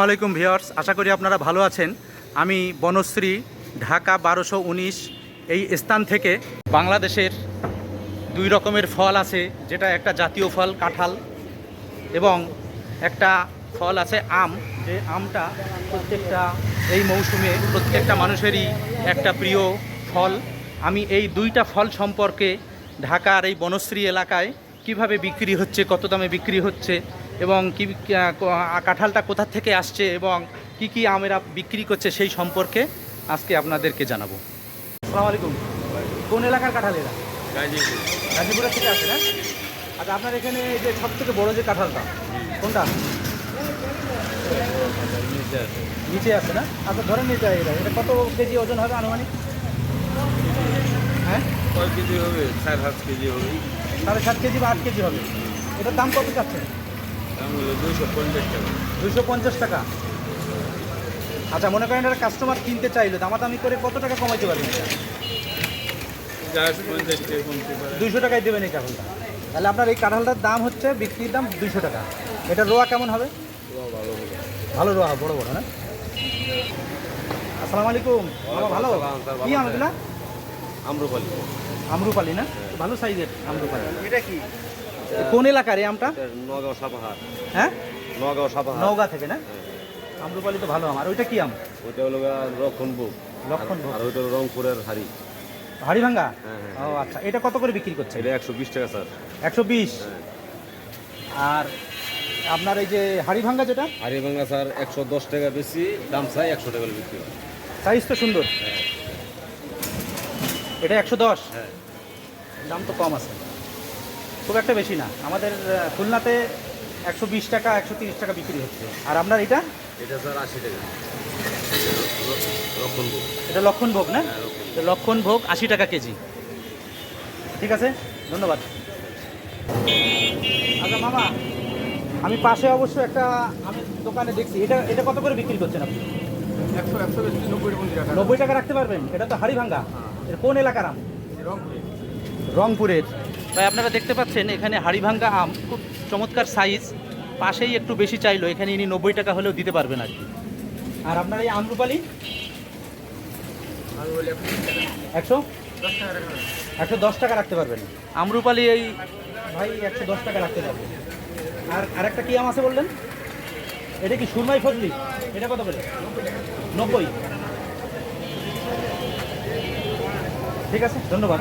আসসালামাইকুম ভিওর্স আশা করি আপনারা ভালো আছেন। আমি বনশ্রী, ঢাকা বারোশো উনিশ, এই স্থান থেকে বাংলাদেশের দুই রকমের ফল আছে, যেটা একটা জাতীয় ফল, কাঁঠাল, এবং একটা ফল আছে আম। যে আমটা প্রত্যেকটা, এই মৌসুমে প্রত্যেকটা মানুষেরই একটা প্রিয় ফল। আমি এই দুইটা ফল সম্পর্কে ঢাকার এই বনশ্রী এলাকায় কীভাবে বিক্রি হচ্ছে কত দামে বিক্রি হচ্ছে এবং কি কাঁঠালটা কোথা থেকে আসছে এবং কি কি আমেরা বিক্রি করছে সেই সম্পর্কে আজকে আপনাদেরকে জানাব। আসসালামু আলাইকুম। কোন এলাকার কাঁঠাল এরা? গাজীপুর। গাজীপুরের থেকে আসে না? আচ্ছা আপনার এখানে যে সব থেকে বড় যে কাঁঠালটা কোনটা? নিচে আছে। নিচে আছে না? আচ্ছা ধরে নিতে এটা এটা কত কেজি ওজন হবে আনুমানিক? হ্যাঁ কয় কেজি হবে চার পাঁচ কেজি হবে। সাড়ে সাত কেজি বা আট কেজি হবে। এটার দাম কত চাচ্ছেন? দুইশো পঞ্চাশ টাকা। দুইশো পঞ্চাশ টাকা। আচ্ছা মনে করেন একটা কাস্টমার কিনতে চাইলো দামাদামি করে কত টাকা কমাইতে পারবেন পারে। দুইশো টাকায় দেবেন এই কাঁঠালটা। তাহলে আপনার এই কাঁঠালটার দাম হচ্ছে বিক্রির দাম দুইশো টাকা। এটা রোয়া কেমন হবে? ভালো রোয়া বড় বড় না? আসসালামু আলাইকুম। বাবা ভালো? কি এগুলা আম্রপালি। আমরুপালি না? ভালো সাইজের আমরুপালি। এটা কি? কোন এলাকার এই আমটা? নগাঁও সাপাহার। হ্যাঁ? নগাঁও সাপাহার। নওগাঁ থেকে না? আমরুপালি তো ভালো আম আর ওইটা কি আম? ওটা হলো লক্ষণভোগ লক্ষণভোগ। আর ওইটা রংপুরের হাড়ি। হাড়িভাঙ্গা হ্যাঁ, ও আচ্ছা। এটা কত করে বিক্রি করছে এটা একশো বিশ টাকা স্যার। একশো বিশ? আর আপনার এই যে হাড়িভাঙ্গা যেটা? হাড়ি ভাঙা স্যার একশো দশ টাকা বেশি দাম চাই একশো টাকা বিক্রি সাইজ তো সুন্দর। হ্যাঁ। এটা একশো দশ। হ্যাঁ। দাম তো কম আছে। খুব একটা বেশি না। আমাদের খুলনাতে একশো বিশ টাকা একশো তিরিশ টাকা বিক্রি হচ্ছে। আর আপনার এটা? এটা স্যার আশি টাকা। এটা লক্ষণ ভোগ না? হ্যাঁ লক্ষণ ভোগ আশি টাকা কেজি। ঠিক আছে? ধন্যবাদ। আচ্ছা মামা আমি পাশে অবশ্য একটা আমি দোকানে দেখছি। এটা এটা কত করে বিক্রি করছেন আপনি? একশো একশো নব্বই টাকা নব্বই টাকা রাখতে পারবেন। এটা তো হাড়িভাঙ্গা এটা কোন এলাকার আম? রংপুরের। তাই আপনারা দেখতে পাচ্ছেন এখানে হাড়িভাঙ্গা আম খুব চমৎকার সাইজ পাশেই একটু বেশি চাইলো এখানে ইনি নব্বই টাকা হলেও দিতে পারবেন আর কি। আর আপনার এই আমরুপালি? আমি বলি একশো? একশো দশ টাকা রাখতে পারবেন। আমরুপালি এই ভাই একশো দশ টাকা রাখতে পারবেন। আর আরেকটা কি আম আছে বললেন? এটা কি সুরমাই ফজলি? এটা কত করে? নব্বই। ঠিক আছে ধন্যবাদ।